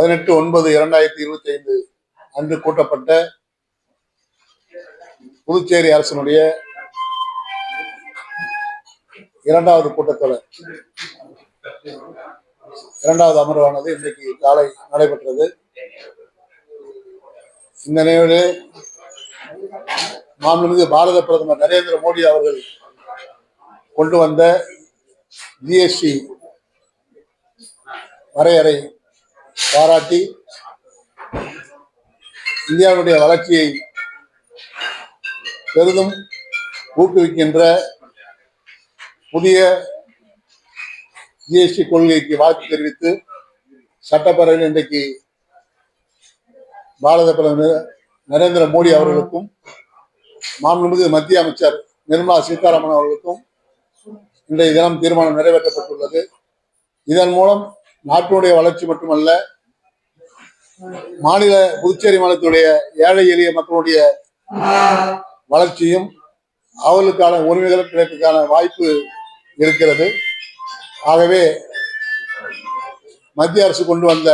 பதினெட்டு ஒன்பது இரண்டாயிரத்தி இருபத்தி ஐந்து அன்று கூட்டப்பட்ட புதுச்சேரி அரசனுடைய இரண்டாவது கூட்டத்தொடர். இரண்டாவது அமர்வானது இன்றைக்கு காலை நடைபெற்றது. இந்த நிலையிலே மாண்புமிகு பாரத பிரதமர் நரேந்திர மோடி அவர்கள் கொண்டு வந்த ஜிஎஸ்டி வரையறை பாராட்டி இந்தியாவுடைய வளர்ச்சியை பெரிதும் ஊக்குவிக்கின்ற புதிய ஜிஎஸ்டி கொள்கைக்கு வாழ்த்து தெரிவித்து சட்டப்பேரவையில் இன்றைக்கு பாரத பிரதமர் நரேந்திர மோடி அவர்களுக்கும் மாண்புமிகு மத்திய அமைச்சர் நிர்மலா சீதாராமன் அவர்களுக்கும் இன்றைய தினம் தீர்மானம் நிறைவேற்றப்பட்டுள்ளது. இதன் மூலம் நாட்டினுடைய வளர்ச்சி மட்டுமல்ல மாநில புதுச்சேரி மாநிலத்துடைய ஏழை எளிய மக்களுடைய வளர்ச்சியும் அவர்களுக்கான உரிமைகள் கிடைப்பதற்கான வாய்ப்பு இருக்கிறது. ஆகவே மத்திய அரசு கொண்டு வந்த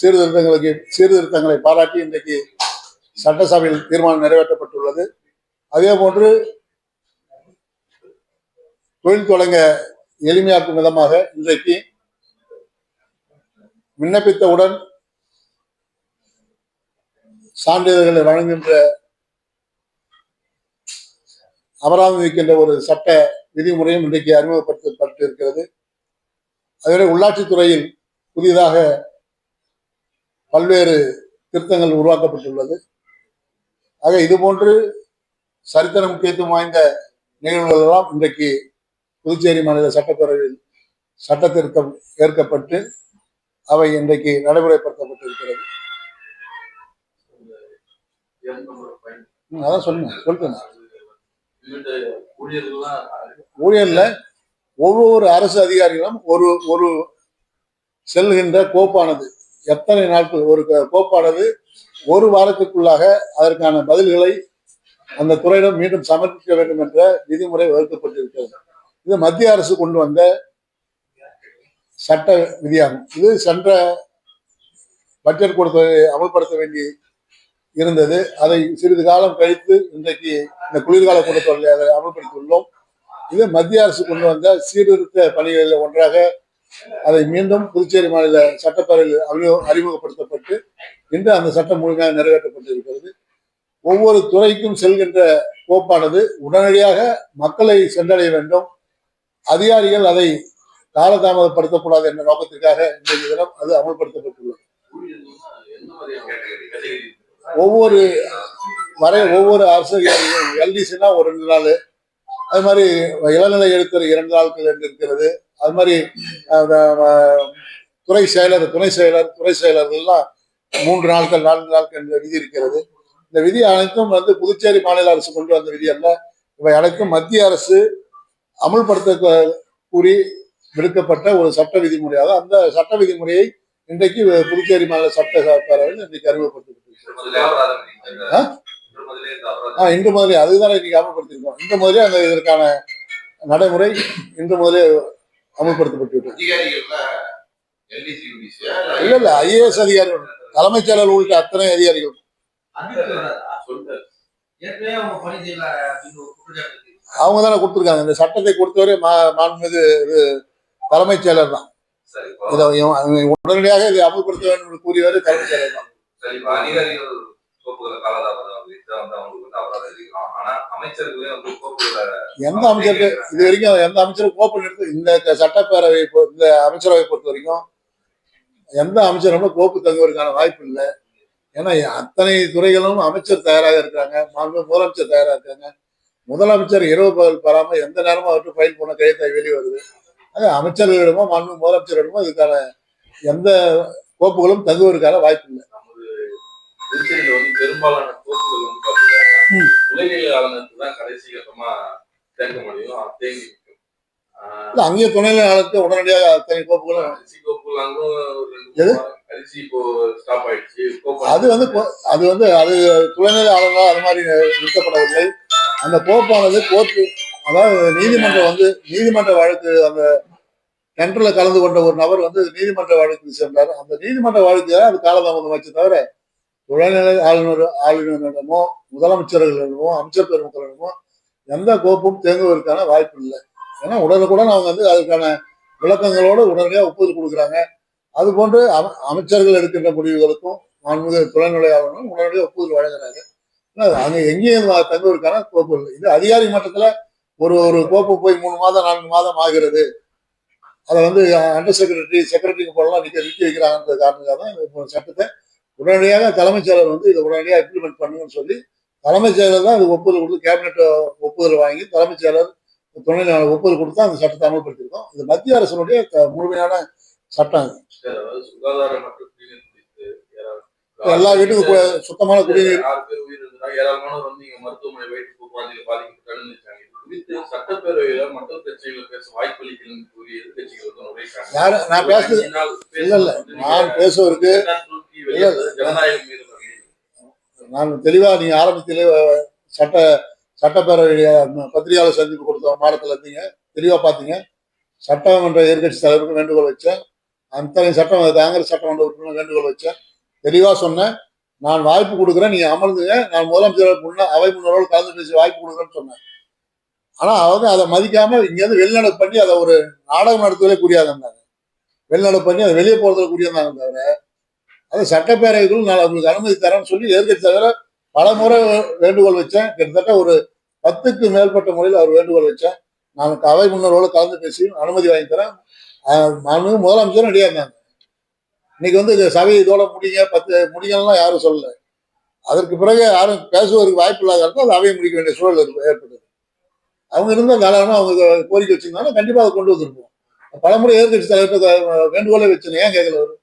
சீர்திருத்தங்களுக்கு சீர்திருத்தங்களை பாராட்டி இன்றைக்கு சட்டசபையில் தீர்மானம் நிறைவேற்றப்பட்டுள்ளது. அதே போன்று தொழில் தொடங்க எளிமையாக்கும் விதமாக இன்றைக்கு விண்ணப்பித்தவுடன் சான்றிதழ்களை வழங்குகின்ற அபராதம் விதிக்கின்ற ஒரு சட்ட விதிமுறையும் இன்றைக்கு அறிமுகப்படுத்தப்பட்டு இருக்கிறது அதுவரை உள்ளாட்சித்துறையில் புதிதாக பல்வேறு திருத்தங்கள் உருவாக்கப்பட்டுள்ளது. ஆக இதுபோன்று சரித்திர முக்கியத்துவம் வாய்ந்த நிகழ்வுகள் எல்லாம் இன்றைக்கு புதுச்சேரி மாநில சட்டப்பேரவையில் சட்ட திருத்தம் ஏற்கப்பட்டு அவை இன்றைக்கு நடைமுறைப்படுத்தப்பட்டிருக்கிறது. அதான் சொல்லுங்க சொல்லுங்க. ஊழியர்ல ஒவ்வொரு அரசு அதிகாரிகளும் ஒரு ஒரு செல்கின்ற கோப்பானது. எத்தனை நாட்கள் ஒரு கோப்பானது ஒரு வாரத்துக்குள்ளாக அதற்கான பதில்களை அந்த துறையிடம் மீண்டும் சமர்ப்பிக்க வேண்டும் என்ற விதிமுறை வகுக்கப்பட்டிருக்கிறது. இது மத்திய அரசு கொண்டு வந்த சட்ட விதியாகும். இது சென்ற பட்ஜெட் கொடுத்து அமல்படுத்த வேண்டி இருந்தது. அதை சிறிது காலம் கழித்து இன்றைக்கு இந்த குளிர்கால கூட்டத்தொடரில் அதை அமல்படுத்தியுள்ளோம். இது மத்திய அரசு கொண்டு வந்த சீர்திருத்த பணிகளில் ஒன்றாக அதை மீண்டும் புதுச்சேரி மாநில சட்டப்பேரவையில் அறிமுக- அறிமுகப்படுத்தப்பட்டு இன்று அந்த சட்டம் முழுமையாக நிறைவேற்றப்பட்டிருக்கிறது. ஒவ்வொரு துறைக்கும் செல்கின்ற கோப்பானது உடனடியாக மக்களை சென்றடைய வேண்டும். அதிகாரிகள் அதை காலதாமதப்படுத்தக்கூடாது என்ற நோக்கத்திற்காக இன்றைய தினம் அது அமல்படுத்தப்பட்டுள்ளது. ஒவ்வொரு வரை ஒவ்வொரு அரசு எல்டிசினா ஒரு ரெண்டு நாள் அது மாதிரி இளநிலை எழுத்தர் இரண்டு நாட்கள் என்று இருக்கிறது. அது மாதிரி துறை செயலர் துணை செயலர் துறை செயலர்கள்லாம் மூன்று நாட்கள் நான்கு நாட்கள் என்ற விதி இருக்கிறது. இந்த விதி அனைத்தும் வந்து புதுச்சேரி மாநில அரசு கொண்டு வந்த விதி அல்ல. இவை அனைத்தும் மத்திய அரசு அமுல்படுத்த கூறி விடுக்கப்பட்ட ஒரு சட்ட விதிமுறையாக அந்த சட்ட விதிமுறையை இன்றைக்கு புதுச்சேரி மாநில சட்ட பேரவையில் இன்றைக்கு அறிமுகப்படுத்தப்பட்டிருக்கிறது இன்று முதலே. அதுதான் இன்னைக்கு அமல்படுத்தியிருக்கோம் இன்று முதலே அந்த இதற்கான நடைமுறை இன்று முதலே அமல்படுத்தப்பட்டு இல்ல இல்ல. ஐஏஎஸ் அதிகாரிகள் தலைமைச் செயலர் உள்ளிட்ட அத்தனை அதிகாரிகள். அவங்க தானே கொடுத்துருக்காங்க. இந்த சட்டத்தை கொடுத்தவரை மாண்புமிகு தலைமைச் செயலர் தான் இதை உடனடியாக இதை அமல்படுத்த வேண்டும் என்று கூறியவர் தலைமைச் செயலர் தான் எந்த அமைச்சருக்கு இது வரைக்கும் எந்த அமைச்சரும் கோப்பு நிறுத்த இந்த சட்டப்பேரவை இந்த அமைச்சரவை பொறுத்த வரைக்கும் எந்த அமைச்சரும் கோப்பு தங்குவதற்கான வாய்ப்பு இல்லை. ஏன்னா அத்தனை துறைகளும் அமைச்சர் தயாராக இருக்காங்க. முதலமைச்சர் தயாராக இருக்காங்க. முதலமைச்சர் இரவு பகல் பெறாம எந்த நேரமும் அவருக்கு ஃபைல் போன கையெழுத்தை வெளியே வருது அது அமைச்சர்களிடமோ மாண்பு முதலமைச்சரிடமோ இதுக்கான எந்த கோப்புகளும் தங்குவதற்கான வாய்ப்பு இல்லை. புதுச்சேரியில வந்து பெரும்பாலான கோப்புகள் வந்து பாத்தீங்கன்னா ம். உலகியல் ஆளுநருக்கு தான் கடைசி கட்டமா தேங்க முடியும் தேங்கி அங்கேயே துணைநிலை ஆளுக்கு உடனடியாக அத்தனை கோப்புகளும் அரிசி கோப்புகள் அங்கும் அரிசி இப்போ ஸ்டாப் ஆயிடுச்சு அது வந்து அது வந்து அது துணைநிலை ஆளுநர் அது மாதிரி நிறுத்தப்படவில்லை. அந்த கோப்பானது கோர்ட்டு அதாவது நீதிமன்றம் வந்து நீதிமன்ற வழக்கு அந்த டெண்டர்ல கலந்து கொண்ட ஒரு நபர் வந்து நீதிமன்ற வழக்கு சென்றார். அந்த நீதிமன்ற வழக்கு அது காலதாமதம் வச்சு தவிர துணைநிலை ஆளுநர் ஆளுநரிடமோ முதலமைச்சர்களிடமோ அமைச்சர் பெருமக்களிடமோ எந்த கோப்பும் தேங்குவதற்கான வாய்ப்பு இல்லை. ஏன்னா உடனுக்குடன் அவங்க வந்து அதுக்கான விளக்கங்களோடு உடனடியாக ஒப்புதல் கொடுக்குறாங்க. அது போன்று அமைச்சர்கள் எடுக்கின்ற முடிவுகளுக்கும் மாண்புமிகு துணைநிலை ஆளுநரும் உடனடியாக ஒப்புதல் வழங்குறாங்க அங்கே எங்கேயும் தங்குவதற்கான கோப்பு இல்லை. இது அதிகாரி மட்டத்தில் ஒரு ஒரு கோப்பு போய் மூணு மாதம் நான்கு மாதம் ஆகிறது. அதை வந்து அண்டர் செக்ரட்டரி செக்ரட்டரிக்கு போடலாம் நிக்க நிக்க வைக்கிறாங்கன்ற காரணத்துக்காக தான் சட்டத்தை உடனடியாக தலைமைச் செயலர் வந்து இதை உடனடியாக இம்ப்ளிமெண்ட் பண்ணுங்கன்னு சொல்லி தலைமைச் செயலர் தான் இது ஒப்புதல் கொடுத்து கேபினெட் ஒப்புதல் வாங்கி தலைமைச் செயலர் துணை ஒப்புதல் கொடுத்து அந்த சட்டத்தை அமல்படுத்தியிருக்கோம். இது மத்திய அரசினுடைய முழுமையான சட்டம் எல்லா வீட்டுக்கும் சுத்தமான குடிநீர். மருத்துவமனை வயிற்று குழந்தைகள் பாதிக்கப்பட்டு இருக்காங்க இது குறித்து சட்டப்பேரவையில மற்ற பிரச்சனைகள் பேச வாய்ப்பளிக்கலன்னு கூறி எதிர்கட்சிகள் வந்து உரைக்காங்க யாரு நான் பேசுறது இல்ல இல்ல. நான் பேசுவதற்கு. ஜனநாயகம் மீது நான் தெளிவா நீங்க ஆரம்பத்திலே சட்ட சட்டப்பேரவை அஹ், பத்திரிகையாளர் சந்திப்பு கொடுத்த மாடத்துல இருந்தீங்க. தெளிவா பாத்தீங்க. சட்டமன்ற எதிர்கட்சி தலைவருக்கு வேண்டுகோள் வச்சேன். அத்தனை சட்டம் காங்கிரஸ் சட்டமன்ற உறுப்பினர் வேண்டுகோள் வச்சேன். தெளிவா சொன்னேன். நான் வாய்ப்பு கொடுக்குறேன் நீங்க அமர்ந்துங்க. நான் முதலமைச்சர் முன்ன அவை முன்னோரோடு கலந்து பேசி வாய்ப்பு கொடுக்குறேன்னு சொன்னேன். ஆனா அவங்க அதை மதிக்காம இங்கேருந்து வெளிநடப்பு பண்ணி அதை ஒரு நாடகம் நடத்துவதே புரியாதுன்னாங்க வெளிநடப்பு பண்ணி அதை வெளியே போறதுல புரியாதாங்க தவிர அது சட்டப்பேரவைகளும் நான் அவங்களுக்கு அனுமதி தரேன்னு சொல்லி எதிர்கட்சி தவிர பல முறை வேண்டுகோள் வச்சேன். கிட்டத்தட்ட ஒரு பத்துக்கு மேற்பட்ட முறையில் அவர் வேண்டுகோள் வச்சேன் நான் அவை முன்னோரோடு கலந்து பேசி அனுமதி வாங்கி தரேன். மாண்புமிகு முதலமைச்சரும் ரெடியா இருந்தாங்க. இன்னைக்கு வந்து சபை இதோட முடிங்க பத்து முடிங்கலாம் யாரும் சொல்லலை. அதற்கு பிறகு யாரும் பேசுவதற்கு வாய்ப்பு இல்லாத இடத்துல அது அவையை முடிக்க வேண்டிய சூழல் ஏற்படுது ஏற்பட்டது. அவங்க இருந்தால் தாராளமாக அவங்க கோரிக்கை வச்சிருந்தாலும் கண்டிப்பாக அதை கொண்டு வந்திருப்போம். பலமுறை எதிர்கட்சி தலைவர்கிட்ட வேண்டுகோளே வச்சேன் ஏன் கேட்கல அவரு?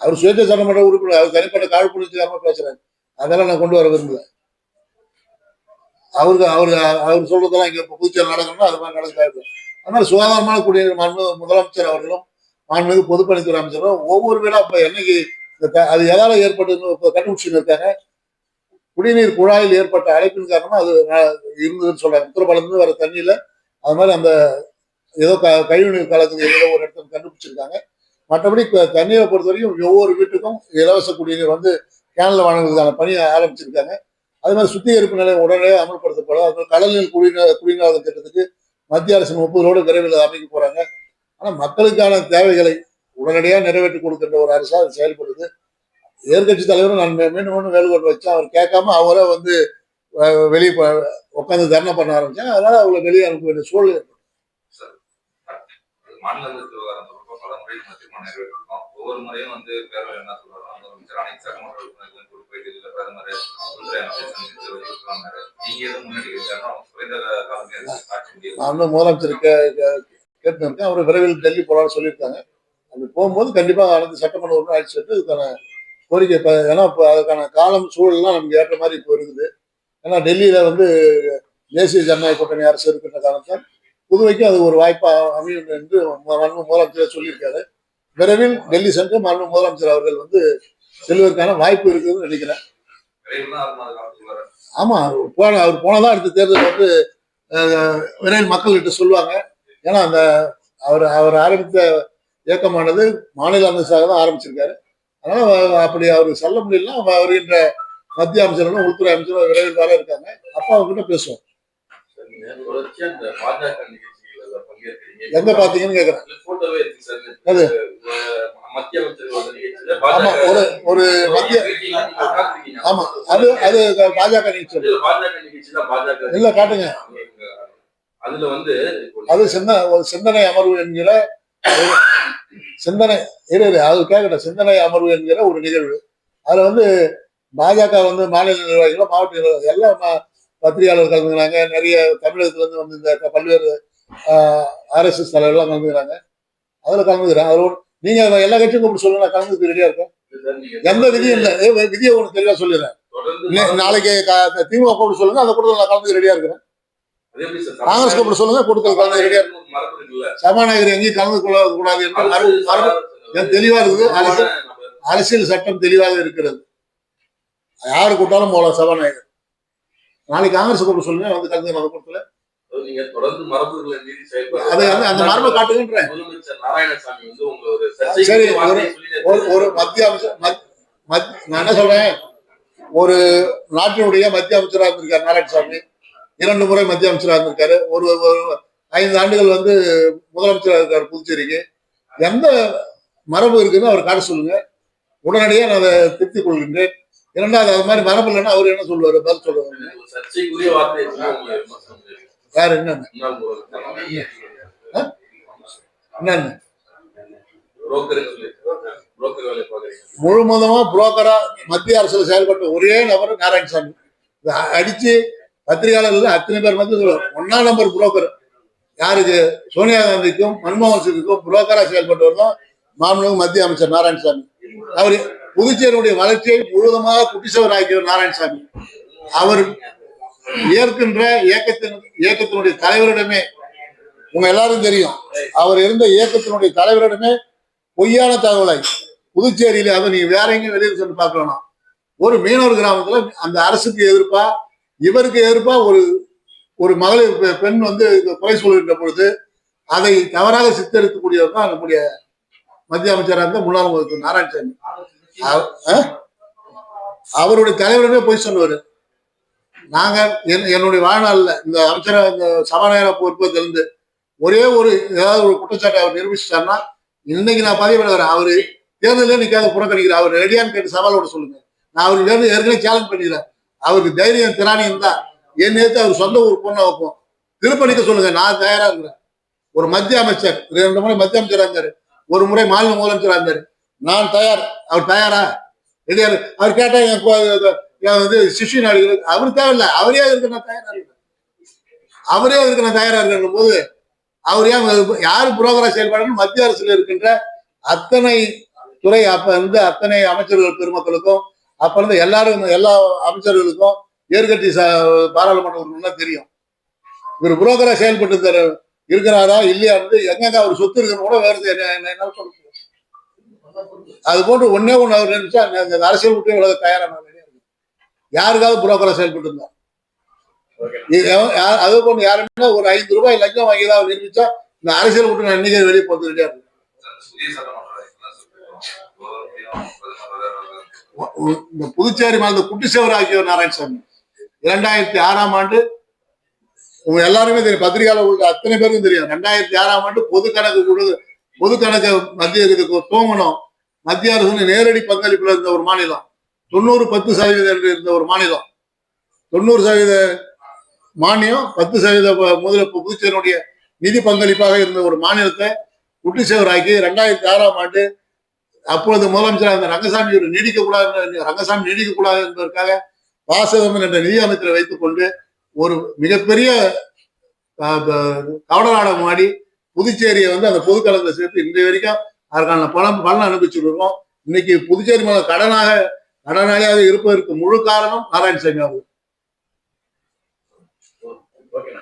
அவர் சுயேட்சை சட்டமன்ற உறுப்பினர் அவர் தனிப்பட்ட காழ்ப்புணர்ச்சிக்காரமாக பேசுறாரு. அதெல்லாம் நான் கொண்டு வர விரும்பல. அவருக்கு அவர் அவர் சொல்றதெல்லாம் இங்க இப்ப புதுச்சேரி நடக்கணும்னா அது மாதிரி நடக்காது அதனால சுகாதாரமான குடிநீர் மாண்பு முதலமைச்சர் அவர்களும் மாண்புமிகு பொதுப்பணித்துறை அமைச்சரும் ஒவ்வொரு வீடா இப்ப என்னைக்கு அது எதால ஏற்பட்டு கண்டுபிடிச்சுன்னு இருக்காங்க. குடிநீர் குழாயில் ஏற்பட்ட அழைப்பின் காரணமா அது இருந்ததுன்னு சொல்றாங்க. உத்தரப்பாளையத்துல வர தண்ணியில அது மாதிரி அந்த ஏதோ க கழிவுநீர் காலத்துக்கு ஏதோ ஒரு இடத்துல கண்டுபிடிச்சிருக்காங்க. மற்றபடி க- தண்ணீரை பொறுத்த வரைக்கும் ஒவ்வொரு வீட்டுக்கும் இலவச குடிநீர் வந்து கேனில் வழங்குறதுக்கான பணியை ஆரம்பிச்சிருக்காங்க. அது மாதிரி சுத்திகரிப்பு நிலையம் உடனடியாக அமல்படுத்தப்படும். அது மாதிரி குடிநீர் குடிநீர் திட்டத்துக்கு மத்திய அரசின் ஒப்புதலோடு விரைவில் அமைக்க போறாங்க. ஆனால் மக்களுக்கான தேவைகளை உடனடியாக நிறைவேற்றி கொடுக்கின்ற ஒரு அரசாக அது செயல்படுது. எதிர்கட்சி தலைவரும் நான் மீண்டும் மீண்டும் வேலுகோட்டு வச்சேன் அவர் கேட்காம அவரே வந்து வெளியே உட்காந்து தர்ணை பண்ண ஆரம்பிச்சாங்க அதனால அவங்களை வெளியே அனுப்ப வேண்டிய சூழல் ஒவ்வொரு முறையும் வந்து பேரவையில் என்ன சொல்றாங்க முதலமைச்சர் அனைத்து சட்டமன்ற உறுப்பினர்களும் குறிப்பிட்டு இதுல பிரதமர் உள்துறை அமைச்சர் சந்தித்து வலியுறுத்துவாங்க நீங்க எதுவும் முன்னாடி இருக்காருன்னா குறைந்த காலமே இருக்கு ஆட்சி முடியும் நான் வந்து முதலமைச்சர் கே- கே- கேட்டு இருக்கேன். அவர் விரைவில் டெல்லி போகலான்னு சொல்லியிருக்காங்க. அது போகும்போது கண்டிப்பாக அனைத்து சட்டமன்ற உறுப்பினர் அழைச்சி சென்று இதுக்கான கோரிக்கை இப்போ ஏன்னா இப்போ அதுக்கான காலம் சூழல்லாம் நமக்கு ஏற்ற மாதிரி இப்போ இருக்குது. ஏன்னா டெல்லியில வந்து தேசிய ஜனநாயக கூட்டணி அரசு இருக்கின்ற காரணத்தால் புதுவைக்கும் அது ஒரு வாய்ப்பாக அமையும் என்று ம- முதலமைச்சர் சொல்லியிருக்காரு. விரைவில் டெல்லி சென்று மாண்பு முதலமைச்சர் அவர்கள் வந்து செல்வதற்கான வாய்ப்பு இருக்குதுன்னு நினைக்கிறேன். விரைவில் ஆமா போன அவர் போனதான் அடுத்த தேர்தல் வந்து விரைவில் மக்கள்கிட்ட சொல்லுவாங்க. ஏன்னா அந்த அவர் அவர் ஆரம்பித்த இயக்கமானது மாநில அமைச்சராக தான் ஆரம்பிச்சிருக்காரு. அதனால அப்படி அவர் சொல்ல முடியலன்னா அவ- வருகின்ற மத்திய அமைச்சர்களும் உள்துறை அமைச்சரும் விரைவில் வர இருக்காங்க. அப்ப அவங்க கிட்ட பேசுவோம் எங்க பாத்தீங்கன்னு கேக்குறேன். ஒரு ஒரு மத்திய. ஆமா அது அது பாஜக நிகழ்ச்சி. இல்ல, காட்டுங்க. அதுல வந்து அது சின்ன ஒரு சிந்தனை அமர்வு என்கிற சிந்தனை இரு இரு, அது கேட்கட்டும் சிந்தனை அமர்வு என்கிற ஒரு நிகழ்வு. அதுல வந்து பாஜக வந்து மாநில நிர்வாகிகளும் மாவட்ட நிர்வாகிகள் எல்லாம் பத்திரிகையாளர் கலந்துக்கிறாங்க. நிறைய தமிழகத்துல இருந்து வந்து இந்த பல்வேறு ஆர்எஸ்எஸ் தலைவர்கள்லாம் கலந்துக்கிறாங்க. அதுல கலந்துக்கிறேன் அதுல ஒரு- நீங்க எல்லா கட்சியும் கூப்பிட்டு சொல்லுங்க. நான் கலந்துக்கு ரெடியா இருக்கேன். எந்த விதியும் இல்லை. விதியை ஒன்று தெளிவா சொல்லிடுறேன். நாளைக்கு திமுக கூப்பிட்டு சொல்லுங்க. அந்த கூட்டத்தில் நான் கலந்துக்க ரெடியா இருக்கிறேன். அது காங்கிரஸ் கூப்பிட்டு சொல்லுங்க ரெடியா சபாநாயகர் எங்கேயும் கலந்து கொள்ள கூடாது என்று தெளிவா இருக்குது. அரசு நம்ம அரசியல் சட்டம் தெளிவாக இருக்கிறது. யாரு கூட்டாலும் போகலாம் சபாநாயகர். நாளைக்கு காங்கிரஸ் கூப்பிட்டு சொல்லுங்க வந்து கலந்து அந்த கூட்டத்தில். நான் என்ன சொல்றேன்? ஒரு நாட்டினுடைய மத்திய அமைச்சராக இருந்திருக்காரு நாராயணசாமி. இரண்டு முறை மத்திய அமைச்சராக இருந்திருக்காரு. ஒரு ஐந்து ஆண்டுகள் வந்து முதலமைச்சராக இருக்காரு புதுச்சேரிக்கு. எந்த மரபு இருக்குன்னு அவர் காட்ட சொல்லுங்க. உடனடியாக நான் அதை திருத்திக் கொள்கின்றேன். இரண்டாவது அது மாதிரி மரபு இல்லைன்னா அவர் என்ன சொல்லுவாரு? பதில் சொல்லுவாரு. வேற என்னன்னு முதலமைச்சர். என்னன்னு புரோக்கர் சொல்லி புரோக்கர் மத்திய அரசுல செயல்பட்ட ஒரே நபர் நாராயணசாமி. அடிச்சு பத்திரிகையாளர்கள் அத்தனை பேர் வந்து ஒன்னா நம்பர் புரோக்கர் யாருக்கு? சோனியா காந்திக்கும் மன்மோகன் சிங்குக்கும் புரோக்கரா செயல்பட்டு தான் மாமனும் மத்திய அமைச்சர் நாராயணசாமி. அவர் புதுச்சேரியுடைய வளர்ச்சியை முழுவதுமாக குட்டிசவர் ஆக்கியவர் நாராயணசாமி. அவர் ஏற்கின்ற இயக்கத்தின் இயக்கத்தினுடைய தலைவரிடமே உங்க எல்லாரும் தெரியும் அவர் இருந்த இயக்கத்தினுடைய தலைவரிடமே பொய்யான தகவலை புதுச்சேரியில அதை நீங்க வேற எங்கேயும் வெளியில் சென்று பார்க்கலாம் ஒரு மீனவர் கிராமத்துல அந்த அரசுக்கு எதிர்ப்பா இவருக்கு ஏற்பா ஒரு ஒரு மகளிர் பெண் வந்து குறை சொல்கின்ற பொழுது அதை தவறாக சித்தரிக்கக்கூடியவர் தான் நம்முடைய மத்திய அமைச்சராக இருந்த முன்னாள் முதல்வர் நாராயணசாமி. அவருடைய தலைவருமே போய் சொன்னவர் நாங்க என்- என்னுடைய வாழ்நாள்ல இந்த அமைச்சராக இந்த சபாநாயகர் பொறுப்பதிலிருந்து ஒரே ஒரு ஏதாவது ஒரு குற்றச்சாட்டை அவர் நிரூபிச்சிட்டாருன்னா இன்னைக்கு நான் பதிவு பண்ணுறேன் அவரு தேர்தலே நிற்காத புறக்கணிக்கிறேன் அவர் ரெடியான்னு கேட்டு சவாலோட சொல்லுங்க. நான் அவருக்கு ஏற்கனவே சேலஞ்ச் பண்ணிக்கிறேன். அவருக்கு தைரியம் திராணியம் தான். என் நேற்று அவர் சொந்த ஊர் பொண்ணை வைப்போம். திருப்பணிக்க சொல்லுங்க நான் தயாரா இருக்கிறேன் ஒரு மத்திய அமைச்சர் ரெண்டு முறை மத்திய அமைச்சரா இருந்தாரு. ஒரு முறை மாநில முதலமைச்சரா இருந்தாரு. நான் தயார். அவர் தயாரா? ரெடியா அவர் கேட்டா என் வந்து சிஷி நாடுகள் அவர் தேவையில்லை. அவரே இருக்க நான் தயாரா இருக்கிறேன் அவரே இருக்க நான் தயாரா இருக்கேன் போது அவர் ஏன் யாரு புரோகரா செயல்பாடுன்னு மத்திய அரசுல இருக்கின்ற அத்தனை துறை அப்ப இருந்து அத்தனை அமைச்சர்கள் பெருமக்களுக்கும் அப்ப இருந்து எல்லாரும் எல்லா அமைச்சர்களுக்கும் ஏற்கட்டி ச- பாராளுமன்ற உறுப்பினர்லாம் தெரியும். இவர் புரோக்கரா செயல்பட்டு இருந்தாரு இருக்கிறாரா இல்லையா வந்து எங்கெங்க அவர் சொத்து இருக்குன்னு கூட வேறு என்ன சொல்ல. அது போன்று ஒன்னே ஒண்ணு அவர் நினைச்சா நான் இந்த அரசியல் விட்டு உலக தயாரா நான் வெளியே இருக்கேன். யாருக்காவது புரோக்கரா செயல்பட்டு இருந்தா இது எவன் யா- அது போன்று யாருமே ஒரு ஐந்து ரூபாய் லஞ்சம் வாங்கி தான் நிரூபிச்சா இந்த அரசியல் விட்டு நான் இன்னைக்கு வெளியே போகிறது இந்த புதுச்சேரி மாநில குட்டிசேவர் ஆகியோர் நாராயணசாமி. இரண்டாயிரத்தி ஆறாம் ஆண்டு உங்க எல்லாருமே தெரியும் பத்திரிகையாளர் உள்ள அத்தனை பேருக்கும் தெரியும். ரெண்டாயிரத்தி ஆறாம் ஆண்டு பொது கணக்கு கொடுத்து பொது கணக்கு மத்திய இதுக்கு தூங்கணும் மத்திய அரசு நேரடி பங்களிப்புல இருந்த ஒரு மாநிலம். தொண்ணூறு பத்து சதவீதம் என்று இருந்த ஒரு மாநிலம். தொண்ணூறு சதவீத மானியம் பத்து சதவீத முதல புதுச்சேரியுடைய நிதி பங்களிப்பாக இருந்த ஒரு மாநிலத்தை குட்டிச்சேவராக்கி ரெண்டாயிரத்தி ஆறாம் ஆண்டு அப்பொழுது முதலமைச்சராக இருந்த ரங்கசாமி ஒரு நீடிக்க கூடாது ரங்கசாமி நீடிக்க கூடாது என்பதற்காக வாசகமன் என்ற நிதி அமைச்சரை வைத்துக் கொண்டு ஒரு மிகப்பெரிய கவடநாடகம் கவன ஆடி புதுச்சேரியை வந்து அந்த பொது சேர்த்து இன்றைய வரைக்கும் அதற்கான பணம் பலன் அனுப்பிச்சுட்டு இருக்கோம் இன்னைக்கு புதுச்சேரி மேல கடனாக கடனாளியாக இருப்பதற்கு முழு காரணம் நாராயணசாமி அவர்கள். ஓகே.